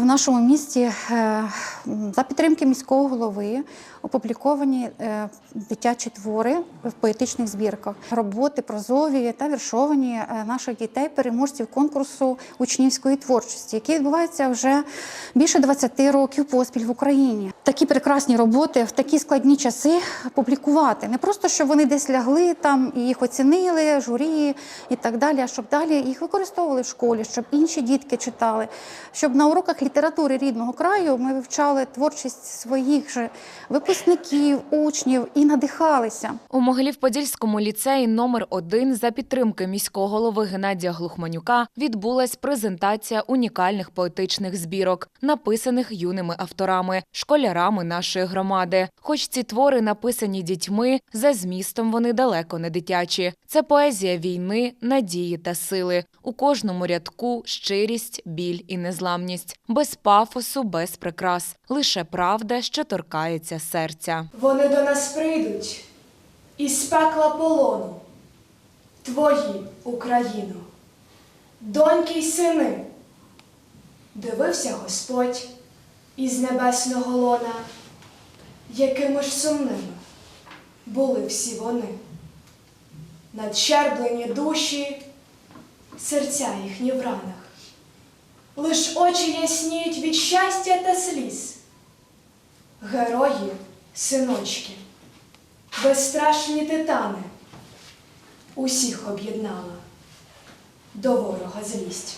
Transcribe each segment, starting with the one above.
в нашому місті е, за підтримки міського голови опубліковані е, дитячі твори в поетичних збірках, роботи прозові та віршовані е, наших дітей, переможців конкурсу учнівської творчості, який відбувається вже більше 20 років поспіль в Україні. Такі прекрасні роботи в такі складні часи публікувати. Не просто щоб вони десь лягли там і їх оцінили, журі і так далі, а щоб далі їх використовували в школі, щоб інші дітки читали, щоб на уроках літератури рідного краю ми вивчали творчість своїх же випускників, учнів і надихалися. У Могилів-Подільському ліцеї номер 1 за підтримки міського голови Геннадія Глухманюка відбулась презентація унікальних поетичних збірок, написаних юними авторами, школярами нашої громади. Хоч ці твори написані дітьми, за змістом вони далеко не дитячі. Це поезія війни, надії та сили. У кожному рядку щирість, біль і незламність, без пафосу, без прикрас, лише правда, що торкається серця. Вони до нас прийдуть із пекла полону, твої, Україно, доньки й сини. Дивився Господь із небесного лона, якими ж сумними були всі вони. Надщерблені душі, серця їхні в ранах, лиш очі ясніють від щастя та сліз. Герої, синочки, безстрашні титани, усіх об'єднала до ворога злість.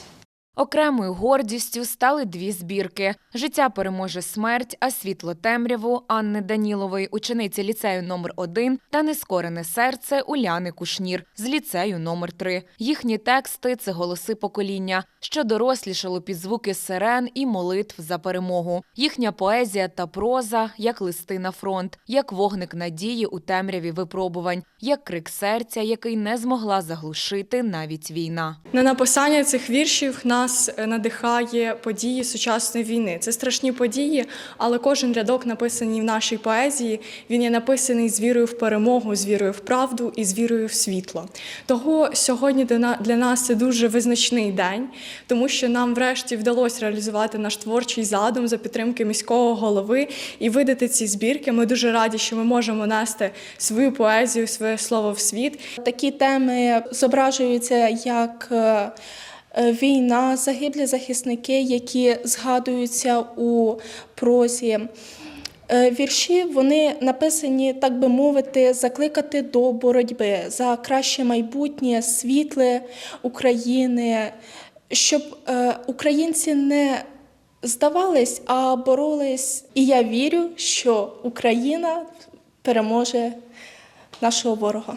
Окремою гордістю стали дві збірки: Життя переможе смерть, а світло темряву Анни Данілової, учениці ліцею номер 1 та Нескорене серце Уляни Кушнір з ліцею номер 3 Їхні тексти це голоси покоління, що дорослішало під звуки сирен і молитв за перемогу. Їхня поезія та проза як листи на фронт, як вогник надії у темряві випробувань, як крик серця, який не змогла заглушити навіть війна. На написання цих віршів нас е, надихає події сучасної війни. Це страшні події, але кожен рядок, написаний в нашій поезії, він є написаний з вірою в перемогу, з вірою в правду і з вірою в світло. Того сьогодні для нас це дуже визначний день, тому що нам врешті вдалося реалізувати наш творчий задум за підтримки міського голови і видати ці збірки. Ми дуже раді, що ми можемо нести свою поезію, своє слово в світ. Такі теми зображуються як е, війна, загиблі захисники, які згадуються у прозі. Е, Вірші вони написані, так би мовити, закликати до боротьби за краще майбутнє, світле України, щоб е, українці не здавались, а боролись. І я вірю, що Україна переможе нашого ворога.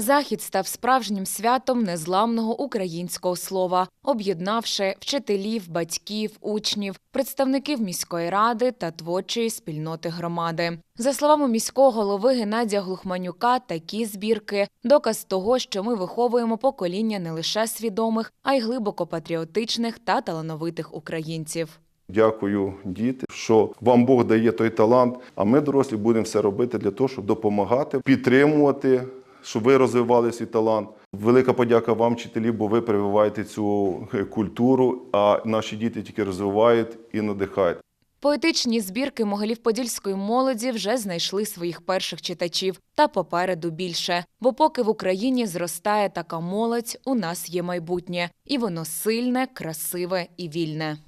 Захід став справжнім святом незламного українського слова, об'єднавши вчителів, батьків, учнів, представників міської ради та творчої спільноти громади. За словами міського голови Геннадія Глухманюка, такі збірки доказ того, що ми виховуємо покоління не лише свідомих, а й глибоко патріотичних та талановитих українців. Дякую, діти, що вам Бог дає той талант. А ми, дорослі, будемо все робити для того, щоб допомагати, підтримувати, щоб ви розвивали свій талант. Велика подяка вам, вчителі, бо ви прививаєте цю е, культуру, а наші діти тільки розвивають і надихають. Поетичні збірки Могилів-Подільської молоді вже знайшли своїх перших читачів, та попереду більше. Бо поки в Україні зростає така молодь, у нас є майбутнє, і воно сильне, красиве і вільне.